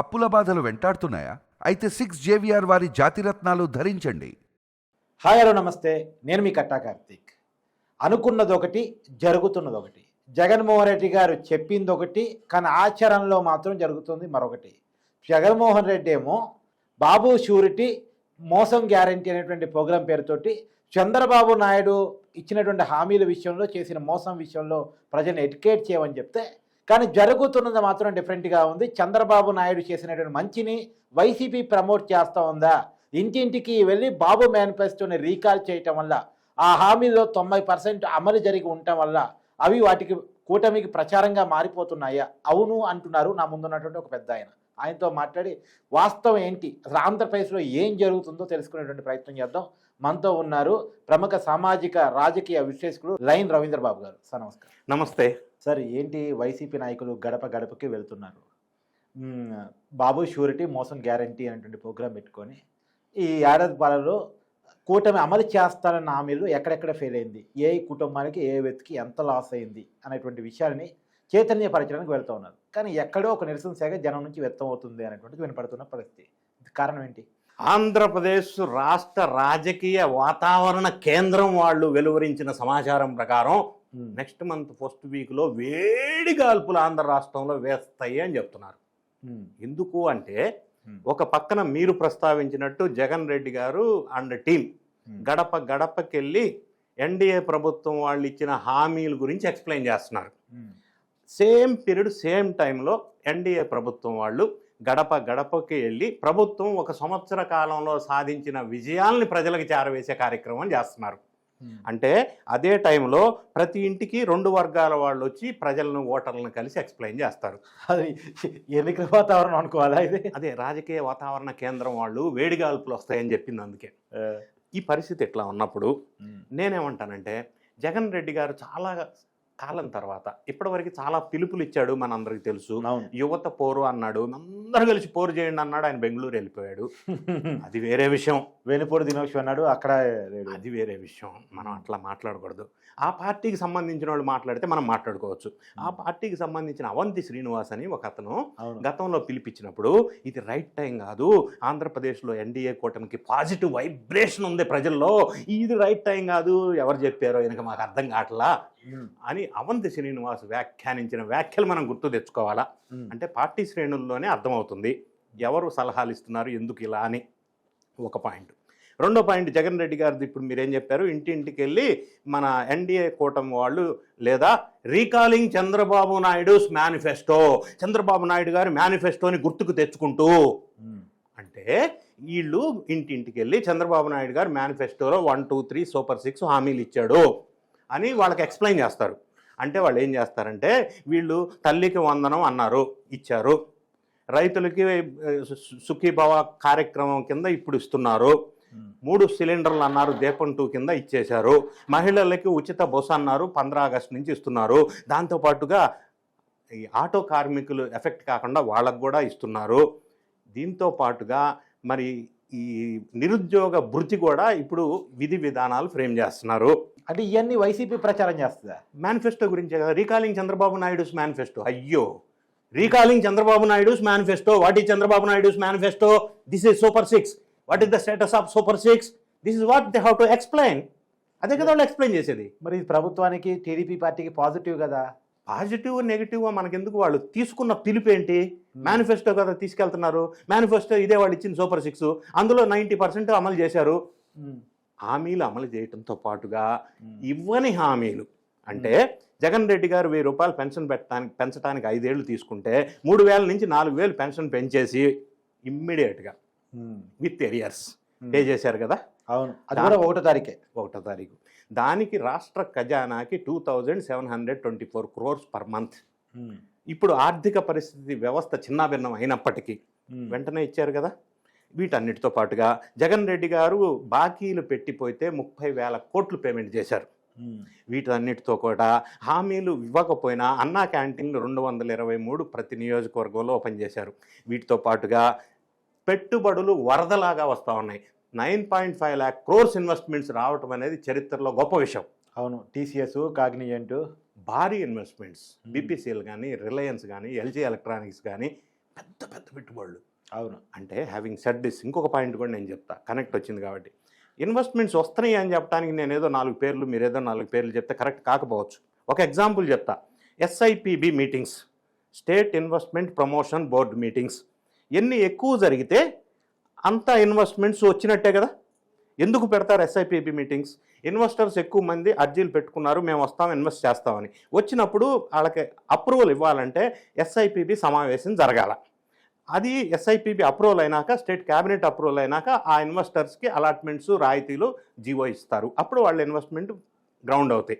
అప్పుల బాధలు వెంటాడుతున్నాయా? అయితే సిక్స్ జేవిఆర్ వారి జాతిరత్నాలు ధరించండి. హాయ్ హలో నమస్తే. నేను మీ కట్టా కార్తీక్. అనుకున్నది ఒకటి జరుగుతున్నది ఒకటి జగన్మోహన్ రెడ్డి గారు చెప్పింది ఒకటి కానీ ఆచరణలో మాత్రం జరుగుతుంది మరొకటి. జగన్మోహన్ రెడ్డి ఏమో బాబు షూరిటీ మోసం గ్యారంటీ అనేటువంటి ప్రోగ్రాం పేరుతోటి చంద్రబాబు నాయుడు ఇచ్చినటువంటి హామీల విషయంలో చేసిన మోసం విషయంలో ప్రజలను ఎడ్యుకేట్ చేయమని చెప్తే కానీ జరుగుతున్నది మాత్రం డిఫరెంట్గా ఉంది. చంద్రబాబు నాయుడు చేసినటువంటి మంచిని వైసీపీ ప్రమోట్ చేస్తూ ఉందా? ఇంటింటికి వెళ్ళి బాబు మేనిఫెస్టోని రీకాల్ చేయటం వల్ల ఆ హామీలో తొంభై పర్సెంట్ అమలు జరిగి ఉండటం వల్ల అవి వాటికి కూటమికి ప్రచారంగా మారిపోతున్నాయా? అవును అంటున్నారు నా ముందున్నటువంటి ఒక పెద్ద ఆయన. ఆయనతో మాట్లాడి వాస్తవం ఏంటి? అసలు ఆంధ్రప్రదేశ్లో ఏం జరుగుతుందో తెలుసుకునేటువంటి ప్రయత్నం చేద్దాం. మనతో ఉన్నారు ప్రముఖ సామాజిక రాజకీయ విశ్లేషకుడు లైన్ రవీంద్రబాబు గారు. సార్ నమస్కారం. నమస్తే. సార్ ఏంటి వైసీపీ నాయకులు గడప గడపకి వెళ్తున్నారు? బాబు షూరిటీ మోసం గ్యారంటీ అనేటువంటి ప్రోగ్రాం పెట్టుకొని ఈ ఏడాది పాలలో కూటమి అమలు చేస్తారన్న హామీలు ఎక్కడెక్కడ ఫెయిల్ అయింది? ఏ కుటుంబానికి ఏ వ్యక్తికి ఎంత లాస్ అయింది? అనేటువంటి విషయాన్ని చైతన్యపరచడానికి వెళ్తూ ఉన్నారు. కానీ ఎక్కడో ఒక నిరసన శాఖ జనం నుంచి వ్యక్తం అవుతుంది అనేటువంటిది వినపడుతున్న పరిస్థితి. కారణం ఏంటి? ఆంధ్రప్రదేశ్ రాష్ట్ర రాజకీయ వాతావరణ కేంద్రం వాళ్ళు వెలువరించిన సమాచారం ప్రకారం నెక్స్ట్ మంత్ ఫస్ట్ వీక్లో వేడి గాల్పులు ఆంధ్ర రాష్ట్రంలో వేస్తాయి అని చెప్తున్నారు. ఎందుకు అంటే. ఒక పక్కన మీరు ప్రస్తావించినట్టు జగన్ రెడ్డి గారు అండ్ టీం. గడప గడపకెళ్ళి ఎన్డీఏ ప్రభుత్వం వాళ్ళు ఇచ్చిన హామీల గురించి ఎక్స్ప్లెయిన్ చేస్తున్నారు. సేమ్ పీరియడ్ సేమ్ టైంలో ఎన్డీఏ ప్రభుత్వం వాళ్ళు గడప గడపకి వెళ్ళి ప్రభుత్వం ఒక సంవత్సర కాలంలో సాధించిన విజయాల్ని ప్రజలకు చేరవేసే కార్యక్రమం చేస్తున్నారు. అంటే అదే టైంలో ప్రతి ఇంటికి రెండు వర్గాల వాళ్ళు వచ్చి ప్రజలను ఓటర్లను కలిసి ఎక్స్ప్లెయిన్ చేస్తారు. అది ఎన్నికల వాతావరణం అనుకోవాలా ఇది? అదే రాజకీయ వాతావరణ కేంద్రం వాళ్ళు వేడిగాల్పులు వస్తాయని చెప్పింది అందుకే. ఈ పరిస్థితి ఎట్లా ఉన్నప్పుడు. నేనేమంటానంటే జగన్ రెడ్డి గారు చాలా కాలం తర్వాత ఇప్పటివరకు చాలా పిలుపులు ఇచ్చాడు మనందరికీ తెలుసు. యువత పోరు అన్నాడు. అందరూ కలిసి పోరు చేయండి అన్నాడు. ఆయన బెంగళూరు వెళ్ళిపోయాడు. అది వేరే విషయం. వెనుపోడు దినోత్సవం అన్నాడు. అక్కడ. అది వేరే విషయం. మనం అట్లా మాట్లాడకూడదు. ఆ పార్టీకి సంబంధించిన వాళ్ళు మాట్లాడితే మనం మాట్లాడుకోవచ్చు. ఆ పార్టీకి సంబంధించిన అవంతి శ్రీనివాస్ అని ఒక అతను గతంలో పిలిపించినప్పుడు ఇది రైట్ టైం కాదు. ఆంధ్రప్రదేశ్లో ఎన్డీఏ కూటమికి పాజిటివ్ వైబ్రేషన్ ఉంది ప్రజల్లో. ఇది రైట్ టైం కాదు. ఎవరు చెప్పారో ఈయనకి మాకు అర్థం కావట్లా. అని అవంతి శ్రీనివాస్ వ్యాఖ్యానించిన వ్యాఖ్యలు మనం గుర్తు తెచ్చుకోవాలా. అంటే పార్టీ శ్రేణుల్లోనే అర్థమవుతుంది ఎవరు సలహాలు ఇస్తున్నారు ఎందుకు ఇలా అని ఒక పాయింట్ రెండో పాయింట్ జగన్ రెడ్డి గారిది ఇప్పుడు మీరేం చెప్పారు ఇంటింటికి వెళ్ళి మన ఎన్డీఏ కూటమి వాళ్ళు లేదా రీకాలింగ్ చంద్రబాబు నాయుడుస్ మేనిఫెస్టో చంద్రబాబు నాయుడు గారి మేనిఫెస్టోని గుర్తుకు తెచ్చుకుంటూ. అంటే వీళ్ళు ఇంటింటికి వెళ్ళి చంద్రబాబు నాయుడు గారు మేనిఫెస్టోలో one two three super six హామీలు ఇచ్చాడు అని వాళ్ళకి ఎక్స్ప్లెయిన్ చేస్తారు. అంటే వాళ్ళు ఏం చేస్తారంటే వీళ్ళు తల్లికి వందనం అన్నారు ఇచ్చారు. రైతులకి సుఖీభవ కార్యక్రమం కింద ఇప్పుడు ఇస్తున్నారు. మూడు సిలిండర్లు అన్నారు దీపం టూ కింద ఇచ్చేశారు. మహిళలకి ఉచిత బొస అన్నారు పంద్రా ఆగస్టు నుంచి ఇస్తున్నారు. దాంతోపాటుగా ఈ ఆటో కార్మికులు ఎఫెక్ట్ కాకుండా వాళ్ళకు కూడా ఇస్తున్నారు. దీంతో పాటుగా మరి ఈ నిరుద్యోగ భృతి కూడా ఇప్పుడు విధి విధానాలు ఫ్రేమ్ చేస్తున్నారు. అంటే ఇవన్నీ వైసీపీ ప్రచారం చేస్తుందా? మేనిఫెస్టో గురించే కదా. రీకాలింగ్ చంద్రబాబు నాయుడుస్ మేనిఫెస్టో అయ్యో. Recalling Chandrababu Naidu's manifesto what ఈ Chandrababu Naidu's manifesto this is super six what is the status of super six this is what they have to explain అదే కదా వాళ్ళు ఎక్స్ప్లెయిన్ చేసేది. మరి ఇది ప్రభుత్వానికి టీడీపీ పార్టీకి పాజిటివ్ కదా? పాజిటివ్ నెగిటివ్ మనకెందుకు వాళ్ళు? తీసుకున్న పిలుపు ఏంటి? మేనిఫెస్టో కదా తీసుకెళ్తున్నారు. మేనిఫెస్టో ఇదే వాళ్ళు ఇచ్చిన సూపర్ సిక్స్ అందులో నైంటీ పర్సెంట్ అమలు చేశారు. మ్మ్. హామీలు అమలు చేయడంతో పాటుగా. ఇవ్వని హామీలు అంటే జగన్ రెడ్డి గారు వెయ్యి రూపాయలు పెన్షన్ పెట్టడానికి పెంచడానికి ఐదేళ్ళు తీసుకుంటే మూడు వేల నుంచి నాలుగు వేలు పెన్షన్ పెంచేసి ఇమ్మీడియట్గా మ్మ్. With arrears. పే చేశారు కదా అవును అది కూడా ఒకటో తారీఖే ఒకటో తారీఖు దానికి రాష్ట్ర ఖజానాకి two thousand seven hundred twenty four crores per month. ఇప్పుడు ఆర్థిక పరిస్థితి వ్యవస్థ చిన్నాభిన్నం అయినప్పటికీ. వెంటనే ఇచ్చారు కదా వీటన్నిటితో పాటుగా జగన్ రెడ్డి గారు బాకీలు పెట్టిపోతే ముప్పై వేల కోట్లు పేమెంట్ చేశారు. వీటన్నిటితో కూడా హామీలు ఇవ్వకపోయినా అన్నా క్యాంటీన్లు రెండు వందల ఇరవై మూడు ప్రతి నియోజకవర్గంలో ఓపెన్ చేశారు. వీటితో పాటుగా పెట్టుబడులు వరదలాగా వస్తూ ఉన్నాయి. Nine point five lakh crores investments రావటం అనేది చరిత్రలో గొప్ప విషయం. అవును. టీసీఎస్ కాగ్నిజెంట్ భారీ ఇన్వెస్ట్మెంట్స్. బీపీసీఎల్ కానీ రిలయన్స్ కానీ ఎల్జీ ఎలక్ట్రానిక్స్ కానీ పెద్ద పెద్ద పెట్టుబడులు. అవును. అంటే హ్యావింగ్ సెట్ దిస్ ఇంకొక పాయింట్ కూడా నేను చెప్తా. కనెక్ట్ వచ్చింది కాబట్టి. ఇన్వెస్ట్మెంట్స్ వస్తున్నాయి అని చెప్పడానికి నేను ఏదో నాలుగు పేర్లు మీరు ఏదో నాలుగు పేర్లు చెప్తే కరెక్ట్ కాకపోవచ్చు. ఒక ఎగ్జాంపుల్ చెప్తా. SIPB meetings state investment promotion board meetings ఎన్ని ఎక్కువ జరిగితే అంత ఇన్వెస్ట్మెంట్స్ వచ్చినట్టే కదా? ఎందుకు పెడతారు ఎస్ఐపిబి మీటింగ్స్ ఇన్వెస్టర్స్ ఎక్కువ మంది అర్జీలు పెట్టుకున్నారు మేము వస్తాం ఇన్వెస్ట్ చేస్తామని. వచ్చినప్పుడు వాళ్ళకి అప్రూవల్ ఇవ్వాలంటే ఎస్ఐపిబి సమావేశం జరగాల. అది ఎస్ఐపిబి అప్రూవల్ అయినాక స్టేట్ క్యాబినెట్ అప్రూవల్ అయినాక ఆ ఇన్వెస్టర్స్కి అలాట్మెంట్స్ రాయితీలు జీవో ఇస్తారు. అప్పుడు వాళ్ళ ఇన్వెస్ట్మెంట్ గ్రౌండ్ అవుతాయి.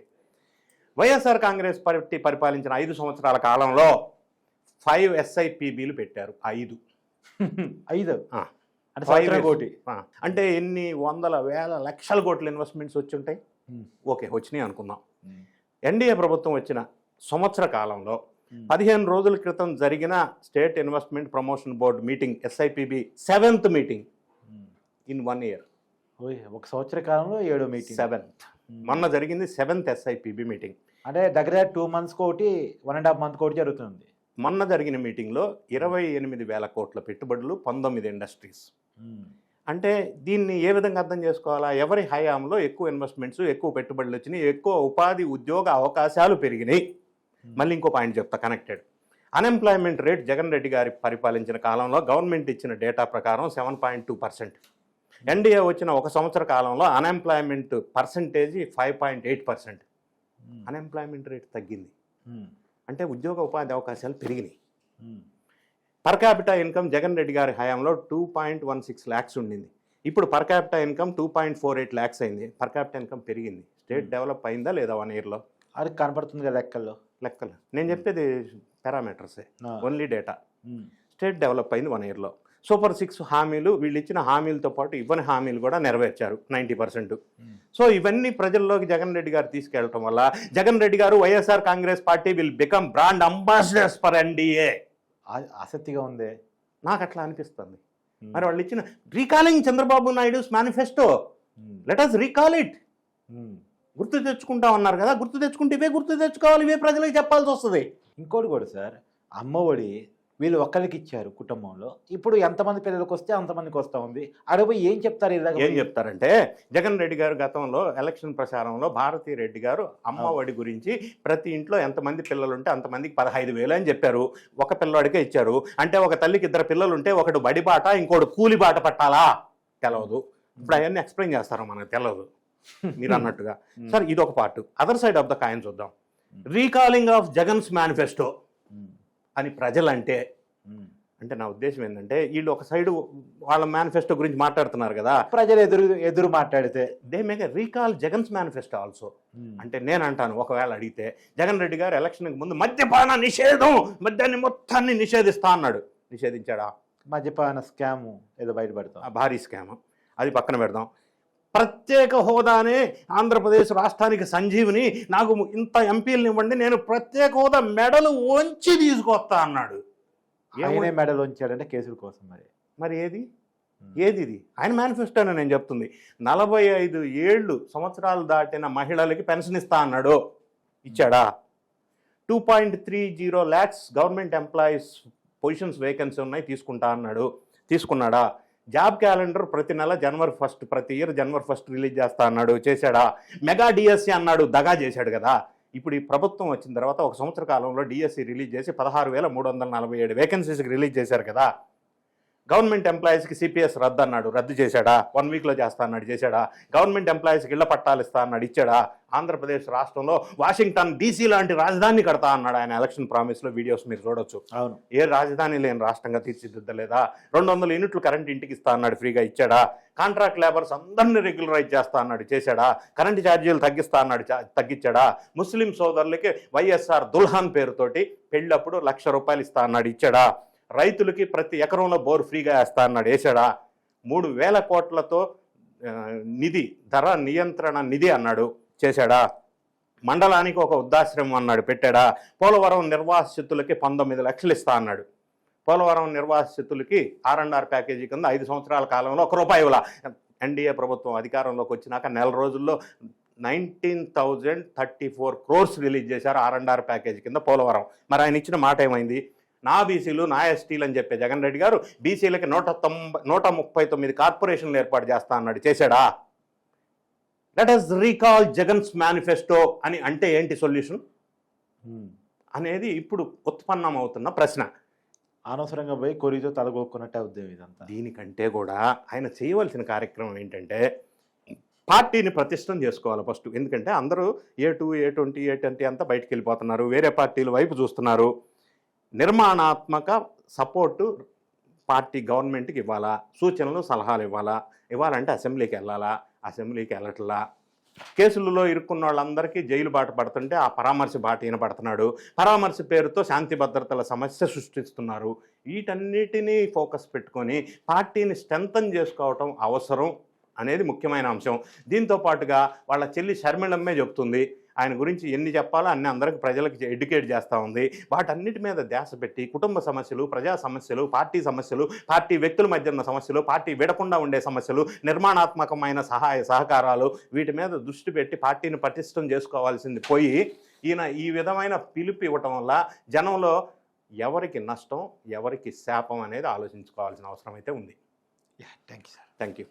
వైఎస్ఆర్ కాంగ్రెస్ పార్టీ పరిపాలించిన ఐదు సంవత్సరాల కాలంలో ఫైవ్ ఎస్ఐపిబిలు పెట్టారు. ఐదు. ఐదు. అంటే. కోటి. అంటే ఎన్ని వందల వేల లక్షల కోట్ల ఇన్వెస్ట్మెంట్స్ వచ్చి ఉంటాయి. ఓకే వచ్చినాయి అనుకుందాం. ఎన్డీఏ ప్రభుత్వం వచ్చిన సంవత్సర కాలంలో పదిహేను రోజుల క్రితం జరిగిన state investment promotion board meeting SIPB seventh meeting in one year ఒక సంవత్సర కాలంలో ఏడో మీటింగ్ సెవెంత్ మొన్న జరిగింది సెవెంత్ ఎస్ఐపిబి మీటింగ్ అంటే దగ్గర టూ మంత్స్ ఒకటి వన్ అండ్ హాఫ్ మంత్ ఒకటి జరుగుతుంది. మొన్న జరిగిన మీటింగ్లో ఇరవై ఎనిమిది వేల కోట్ల పెట్టుబడులు పంతొమ్మిది ఇండస్ట్రీస్ అంటే దీన్ని ఏ విధంగా అర్థం చేసుకోవాలా? ఎవరి హయాంలో ఎక్కువ ఇన్వెస్ట్మెంట్స్ ఎక్కువ పెట్టుబడులు వచ్చినాయి ఎక్కువ ఉపాధి ఉద్యోగ అవకాశాలు పెరిగినాయి. మళ్ళీ ఇంకో పాయింట్ చెప్తా connected unemployment rate Jagan Reddy గారి పరిపాలించిన కాలంలో గవర్నమెంట్ ఇచ్చిన డేటా ప్రకారం seven point two percent NDA వచ్చిన ఒక సంవత్సర కాలంలో unemployment percentage five point eight percent unemployment rate తగ్గింది. అంటే ఉద్యోగ ఉపాధి అవకాశాలు పెరిగినాయి. Per capita income Jagan Reddy గారి హయాంలో two point one six lakhs ఉండింది. ఇప్పుడు per capita income two point four eight lakhs అయింది. పర్ క్యాపిటా ఇన్కమ్ పెరిగింది. State Hmm. డెవలప్ అయిందా లేదా వన్ ఇయర్లో? అది కనపడుతుంది కదా లెక్కల్లో. లెక్కలు నేను చెప్పేది పారామీటర్సే. Only data. స్టేట్ డెవలప్ అయింది వన్ ఇయర్లో సూపర్ సిక్స్ హామీలు వీళ్ళు ఇచ్చిన హామీలతో పాటు ఇవ్వని హామీలు కూడా నెరవేర్చారు నైంటీ పర్సెంట్. సో ఇవన్నీ ప్రజల్లోకి జగన్ రెడ్డి గారు తీసుకెళ్ళటం వల్ల జగన్ రెడ్డి గారు YSR Congress party will become brand ambassadors for NDA ఆసక్తిగా ఉంది నాకు అట్లా అనిపిస్తుంది ఉమ్. మరి వాళ్ళు ఇచ్చిన recalling Chandrababu Naidu's manifesto. Let us recall it. గుర్తు తెచ్చుకుంటా ఉన్నారు కదా గుర్తు తెచ్చుకుంటే ఇవే గుర్తు తెచ్చుకోవాలి ఇవే ప్రజలకు చెప్పాల్సి వస్తుంది. ఇంకోటి కూడా సార్ అమ్మఒడి వీళ్ళు ఒక్కరికి ఇచ్చారు కుటుంబంలో. ఇప్పుడు ఎంతమంది పిల్లలకు వస్తే అంతమందికి వస్తా ఉంది. అడవి ఏం చెప్తారు ఇలాగ ఏం చెప్తారంటే జగన్ రెడ్డి గారు గతంలో ఎలక్షన్ ప్రచారంలో భారతీ రెడ్డి గారు అమ్మ ఒడి గురించి ప్రతి ఇంట్లో ఎంతమంది పిల్లలు ఉంటే అంతమందికి పదహైదు వేలు అని చెప్పారు. ఒక పిల్లవాడికే ఇచ్చారు. అంటే ఒక తల్లికి ఇద్దరు పిల్లలు ఉంటే ఒకడు బడి బాట ఇంకోటి కూలి బాట పట్టాలా? తెలవదు. ఇప్పుడు అవన్నీ ఎక్స్ప్లెయిన్ చేస్తారు మనకు తెలవదు. మీరు అన్నట్టుగా. సార్ ఇది ఒక part. Other side of the coin చూద్దాం. Recalling of Jagan's manifesto. అని ప్రజలంటే. అంటే నా ఉద్దేశం ఏంటంటే వీళ్ళు ఒక సైడ్ వాళ్ళ మేనిఫెస్టో గురించి మాట్లాడుతున్నారు కదా. ప్రజలు ఎదురు ఎదురు మాట్లాడితే. They make recall Jagan's manifesto also. అంటే నేను అంటాను ఒకవేళ అడిగితే జగన్ రెడ్డి గారు ఎలక్షన్కి ముందు మద్యపాన నిషేధం మద్యాన్ని మొత్తాన్ని నిషేధిస్తా అన్నాడు. నిషేధించాడా? మద్యపాన స్కామ్ ఏదో బయటపడతాం. ఆ భారీ స్కామ్. అది పక్కన పెడదాం. ప్రత్యేక హోదానే ఆంధ్రప్రదేశ్ రాష్ట్రానికి సంజీవిని నాకు ఇంత ఎంపీలను ఇవ్వండి నేను ప్రత్యేక హోదా మెడలు వంచి తీసుకొస్తా అన్నాడు. ఆయనే ఏమో- మెడల్ ఉంచాడంటే కేసుల కోసం మరి. మరి ఏది? ఏది ఇది ఆయన మేనిఫెస్టోనే నేను చెప్తుంది. నలభై ఐదు ఏళ్ళు సంవత్సరాలు దాటిన మహిళలకి పెన్షన్ ఇస్తా అన్నాడు. ఇచ్చాడా? Two point three zero lakhs government employees positions vacancy ఉన్నాయి తీసుకుంటా అన్నాడు. తీసుకున్నాడా? జాబ్ క్యాలెండర్ ప్రతి నెల జనవరి ఫస్ట్ ప్రతి ఇయర్ జనవరి ఫస్ట్ రిలీజ్ చేస్తా అన్నాడు చేశాడా? మెగా డిఎస్సి అన్నాడు దగా చేశాడు కదా? ఇప్పుడు ఈ ప్రభుత్వం వచ్చిన తర్వాత ఒక సంవత్సర కాలంలో డిఎస్సి రిలీజ్ చేసి పదహారు వేల మూడు వందల నలభై ఏడు వేకెన్సీస్కి రిలీజ్ చేశారు కదా? గవర్నమెంట్ ఎంప్లాయీస్కి సిపిఎస్ రద్దు అన్నాడు. రద్దు చేశాడా? వన్ వీక్లో చేస్తా అన్నాడు. చేశాడా? గవర్నమెంట్ ఎంప్లాయీస్కి ఇళ్ళ పట్టాలు ఇస్తా అన్నాడు. ఇచ్చాడా? ఆంధ్రప్రదేశ్ రాష్ట్రంలో వాషింగ్టన్ డీసీ లాంటి రాజధాని కడతా అన్నాడు ఆయన ఎలక్షన్ ప్రామిస్లో వీడియోస్ మీరు చూడొచ్చు. అవును. ఏ రాజధాని లేని రాష్ట్రంగా తీర్చిదిద్దలేదా? రెండు వందల యూనిట్లు కరెంట్ ఇంటికి ఇస్తా అన్నాడు. ఫ్రీగా ఇచ్చాడా? కాంట్రాక్ట్ లేబర్స్ అందరినీ రెగ్యులరైజ్ చేస్తా అన్నాడు. చేశాడా? కరెంటు ఛార్జీలు తగ్గిస్తా అన్నాడు. తగ్గించాడా ముస్లిం సోదరులకి వైఎస్ఆర్ దుల్హాన్ పేరుతోటి పెళ్ళప్పుడు లక్ష రూపాయలు ఇస్తా అన్నాడు. ఇచ్చాడా? రైతులకి ప్రతి ఎకరంలో బోర్ ఫ్రీగా వేస్తా అన్నాడు. వేసాడా మూడు వేల కోట్లతో నిధి ధర నియంత్రణ నిధి అన్నాడు. చేశాడా? మండలానికి ఒక వృద్ధాశ్రమం అన్నాడు. పెట్టాడా? పోలవరం నిర్వాసితులకి పంతొమ్మిది లక్షలు ఇస్తా అన్నాడు. పోలవరం నిర్వాసితులకి ఆర్ ప్యాకేజీ కింద ఐదు సంవత్సరాల కాలంలో ఒక రూపాయి ఇవ్వాల. ఎన్డీఏ ప్రభుత్వం అధికారంలోకి వచ్చినాక నెల రోజుల్లో nineteen thousand thirty four crores release చేశారు ఆర్ఎన్ఆర్ ప్యాకేజీ కింద పోలవరం. మరి ఆయన ఇచ్చిన మాట ఏమైంది? నా బీసీలు నా ఎస్టీలు అని చెప్పే జగన్ రెడ్డి గారు బీసీలకి నూట తొంభై నూట ముప్పై తొమ్మిది కార్పొరేషన్లు ఏర్పాటు చేస్తా అన్నాడు. చేశాడా? Let us recall Jagan's manifesto అని అంటే ఏంటి సొల్యూషన్. అనేది ఇప్పుడు ఉత్పన్నం అవుతున్న ప్రశ్న. అనవసరంగా పోయి కొరితో తలగొక్కున్నట్టే ఉద్యమం ఇదంతా. దీనికంటే కూడా ఆయన చేయవలసిన కార్యక్రమం ఏంటంటే పార్టీని ప్రతిష్టం చేసుకోవాలి ఫస్ట్. ఎందుకంటే అందరూ A two A twenty A twenty అంతా బయటికి వెళ్ళిపోతున్నారు. వేరే పార్టీల వైపు చూస్తున్నారు. నిర్మాణాత్మక సపోర్టు పార్టీ గవర్నమెంట్కి ఇవ్వాలా? సూచనలు సలహాలు ఇవ్వాలా? ఇవ్వాలంటే అసెంబ్లీకి వెళ్ళాలా? అసెంబ్లీకి వెళ్ళట్లా? కేసులలో ఇరుక్కున్న వాళ్ళందరికీ జైలు బాట పడుతుంటే ఆ పరామర్శ బాట ఈయనపడుతున్నాడు పరామర్శ పేరుతో శాంతి భద్రతల సమస్య సృష్టిస్తున్నారు. వీటన్నిటినీ ఫోకస్ పెట్టుకొని పార్టీని స్ట్రెంథన్ చేసుకోవటం అవసరం అనేది ముఖ్యమైన అంశం. దీంతో పాటుగా వాళ్ళ చెల్లి షర్మిళమ్మే చెప్తుంది. ఆయన గురించి ఎన్ని చెప్పాలో అన్ని అందరికి ప్రజలకు ఎడ్యుకేట్ చేస్తూ ఉంది. వాటన్నిటి మీద ధ్యాస పెట్టి కుటుంబ సమస్యలు ప్రజా సమస్యలు పార్టీ సమస్యలు పార్టీ వ్యక్తుల మధ్య ఉన్న సమస్యలు పార్టీ విడకుండా ఉండే సమస్యలు నిర్మాణాత్మకమైన సహాయ సహకారాలు వీటి మీద దృష్టి పెట్టి పార్టీని పటిష్టం చేసుకోవాల్సింది పోయి ఈయన ఈ విధమైన పిలుపు ఇవ్వటం వల్ల జనంలో ఎవరికి నష్టం ఎవరికి శాపం అనేది ఆలోచించుకోవాల్సిన అవసరం అయితే ఉంది. Thank you sir. Thank you